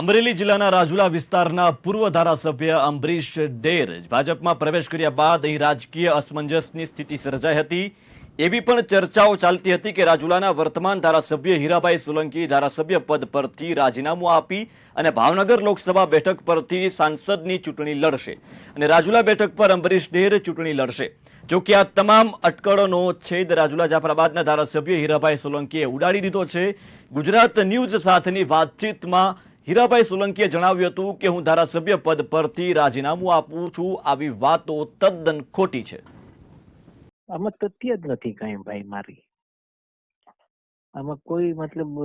અમરેલી જિલ્લાના રાજુલા વિસ્તારના પૂર્વ ધારાસભ્ય અંબરીશ ડેર ભાજપમાં પ્રવેશ કર્યા બાદ અહીં રાજકીય અસમંજસની સ્થિતિ સર્જાઈ હતી. એવી પણ ચર્ચાઓ ચાલતી હતી કે રાજુલાના વર્તમાન ધારાસભ્ય હીરાભાઈ સોલંકી ધારાસભ્ય પદ પરથી રાજીનામું આપી અને ભાવનગર લોકસભા બેઠક પરથી સાંસદની ચૂંટણી લડશે. અને રાજુલા બેઠક પર અંબરીશ ડેર ચૂંટણી લડશે. જો કે આ તમામ અટકળોનો છેદ રાજુલા જાફરાબાદના ધારાસભ્ય હીરાભાઈ સોલંકીએ ઉડાડી દીધો છે. ગુજરાત ન્યૂઝ સાથેની વાતચીતમાં હીરાભાઈ સોલંકીએ જણાવ્યું હતું કે હું ધારાસભ્ય પદ પરથી રાજીનામું આપું છું. આવી વાતો તદ્દન ખોટી છે. આમાં તથ્ય જ નથી કઈ ભાઈ મારી. આમાં કોઈ મતલબ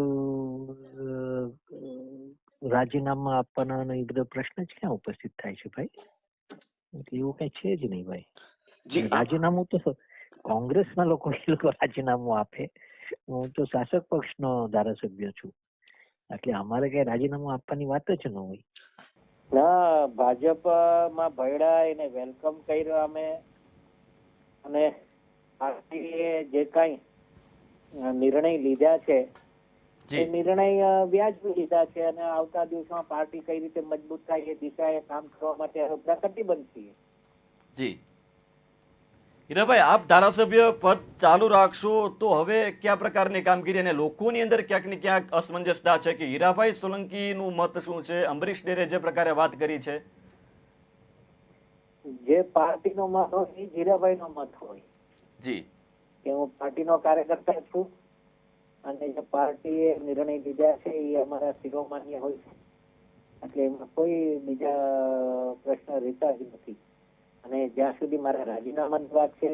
રાજીનામા આપવાના એ બધો પ્રશ્ન જ ક્યાં ઉપસ્થિત થાય છે ભાઈ? એવું કઈ છે જ નહીં ભાઈ. રાજીનામું તો કોંગ્રેસના લોકો રાજીનામું આપે. હું તો શાસક પક્ષનો ધારાસભ્ય છું. એટલે અમારે કઈ રાજીનામું આપવાની વાત જ ન હોય. ના ભાજપમાં ભયડા એને વેલકમ કર્યો અમે. અને પાર્ટીએ જે કાંઈ નિર્ણય લીધા છે એ નિર્ણય વ્યાજબી લીધા છે અને આવતા દિવસોમાં પાર્ટી કઈ રીતે મજબૂત થાય એ દિશાએ કામ કરવા માટે અમે બધા છીએ જી. હીરાભાઈ આપ ધારાસભ્ય પદ ચાલુ રાખશો તો હવે કયા પ્રકારની કામગીરી અને લોકોની અંદર ક્યાંક ને ક્યાંક અસમંજસતા છે કે હીરાભાઈ સોલંકીનું મત શું છે? અંબરીશ ડેરે જે પ્રકારે વાત કરી છે. જે પાર્ટીનો મત હોય એ હીરાભાઈનો મત હોય. જી. કે હું પાર્ટીનો કાર્યકર્તા છું અને જે પાર્ટીએ નિર્ણય લીધા છે એ અમારા શિરોમાન્ય હોય છે. એટલે એમાં કોઈ બીજા પ્રશ્ન રહેતા જ નથી. અને જ્યાં સુધી મારા રાજીનામાની વાત છે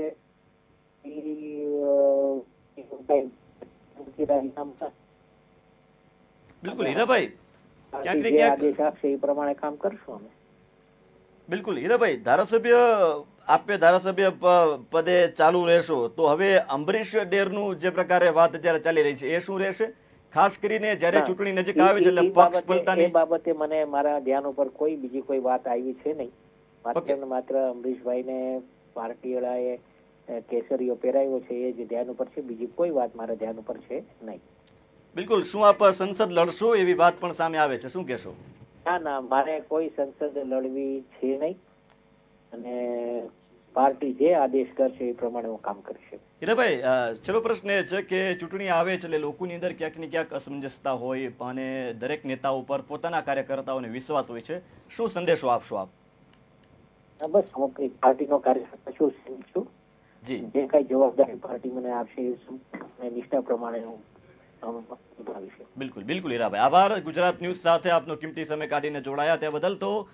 બિલકુલ હીરાભાઈ ક્યાંક ને ક્યાંક આપશે એ પ્રમાણે કામ કરશું અમે. બિલકુલ હીરાભાઈ ધારાસભ્ય આપે ધારાસભ્ય પદે ચાલુ રહેશો. તો હવે અંબરીશ ડેરનું જે પ્રકારે વાત અત્યારે ચાલી રહી છે એ શું રહેશે? ખાસ કરીને જ્યારે ચૂંટણી નજીક આવે છે એટલે પક્ષ પલટાની બાબતે મને મારા ધ્યાન ઉપર કોઈ બીજી કોઈ વાત આવી છે નહીં. માત્ર. ને માત્ર અમરીશભાઈને પાર્ટી વાળાએ કેસરીઓ પહેરાવ્યો છે એ જ ધ્યાન ઉપર છે. બીજી કોઈ વાત મારા ધ્યાન ઉપર છે નહીં. બિલકુલ શું આપ સંસદ લડશો એવી વાત પણ સામે આવે છે? શું કહેશો? ના ના મારે કોઈ સંસદ લડવી છે નહીં. અને પાર્ટી જે આદેશ કરશે એ પ્રમાણે હું કામ કરીશ. હીરાભાઈ છેલ્લો પ્રશ્ન એ છે કે ચૂંટણી આવે છે એટલે લોકોની અંદર ક્યાંક ને ક્યાંક અસમંજસતા હોય અને દરેક નેતાઓ ઉપર પોતાના કાર્યકર્તાઓને વિશ્વાસ હોય છે. શું સંદેશો આપશો આપ? બસ હું કઈ પાર્ટીનો કાર્યકર્તા છું છું. જે. કઈ જવાબદારી પાર્ટી મને આપશે એ નિષ્ઠા પ્રમાણે હું બિલકુલ બિલકુલ હીરાભાઈ. આભાર. ગુજરાત ન્યૂઝ સાથે આપનો કિંમતી સમય કાઢીને જોડાયા. તે બદલ તો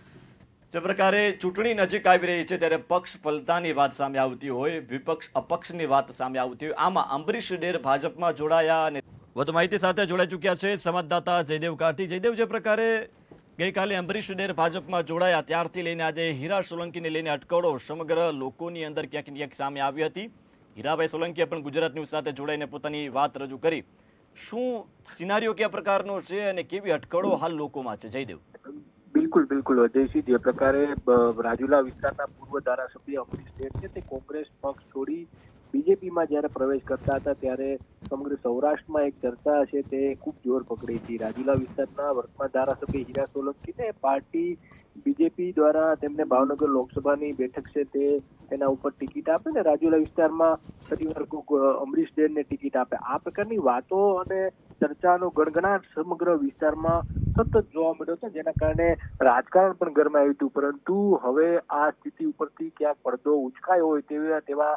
જે પ્રકારે ચૂંટણી નજીક આવી રહી છે ત્યારે પક્ષ પલટાની વાત સામે આવતી હોય વિપક્ષ અપક્ષની વાત સામે આવતી હોય. આમાં અંબરીશ ડેર ભાજપમાં જોડાયા અને વધુ માહિતી સાથે જોડાઈ ચૂક્યા છે સંવાદદાતા જયદેવ કાઠી. જયદેવ જે પ્રકારે ગઈકાલે અંબરીશ ડેર ભાજપમાં જોડાયા. ત્યારથી લઈને આજે હીરા સોલંકીને લઈને અટકળો સમગ્ર લોકોની અંદર ક્યાંક ને ક્યાંક સામે આવી હતી. હીરાભાઈ સોલંકીએ પણ ગુજરાત ન્યૂઝ સાથે જોડાઈને પોતાની વાત રજૂ કરી. શું સિનારીઓ કયા પ્રકારનો છે અને કેવી અટકળો હાલ લોકોમાં છે? જયદેવ. બિલકુલ બિલકુલ. અજયસિંહ જે પ્રકારે રાજુલા વિસ્તારના પૂર્વ ધારાસભ્ય અમરીશ છે, તે કોંગ્રેસ પક્ષ છોડી બીજેપીમાં જ્યારે પ્રવેશ કરતા હતા, ત્યારે સમગ્ર સૌરાષ્ટ્રમાં એક ચર્ચા છે તે ખૂબ જોર પકડી હતી. રાજુલા વિસ્તારના વર્તમાન ધારાસભ્ય હીરા સોલંકીને પાર્ટી બીજેપી દ્વારા તેમને ભાવનગર લોકસભાની બેઠક છે તે તેના ઉપર ટિકિટ આપે ને રાજુલા વિસ્તારમાં ફરીવાર અમરીશ ડેરને ટિકિટ આપે. આ પ્રકારની વાતો અને ચર્ચાનો ગણગણાટ સમગ્ર વિસ્તારમાં સતત જોવા મળ્યો છે, જેના કારણે રાજકારણ પણ ગરમાયું હતું. પરંતુ હવે આ સ્થિતિ ઉપરથી ક્યાંક પડદો ઉચકાયો હોય તેવા તેવા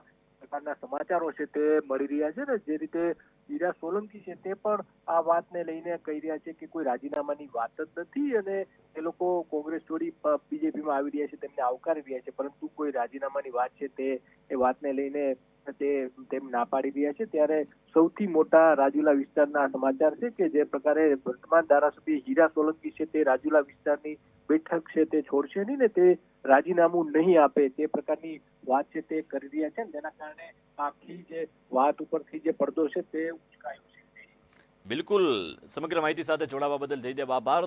પ્રકારના સમાચારો છે તે મળી રહ્યા છે ને જે રીતે ઈરા સોલંકી છે તે પણ આ વાતને લઈને કહી રહ્યા છે કે કોઈ રાજીનામાની વાત જ નથી અને એ લોકો કોંગ્રેસ છોડી બીજેપીમાં આવી રહ્યા છે તેમને આવકારી રહ્યા છે પરંતુ કોઈ રાજીનામાની વાત છે તે એ વાતને લઈને તે તેમ ના પાડી રહ્યા છે. ત્યારે સૌથી મોટા રાજુલા વિસ્તારના સમાચાર છે કે જે પ્રકારે વર્તમાન ધારાસભ્ય હીરા સોલંકી છે તે રાજુલા વિસ્તારની બેઠક છે તે છોડશે નહીં ને તે રાજીનામું નહીં આપે તે પ્રકારની વાત છે તે કરી રહ્યા છે તેના કારણે આખી જે વાત ઉપરથી જે પડદો છે તે ઉચકાયો છે. બિલકુલ. સમગ્ર માહિતી સાથે જોડાવા બદલ જયદેવ આભાર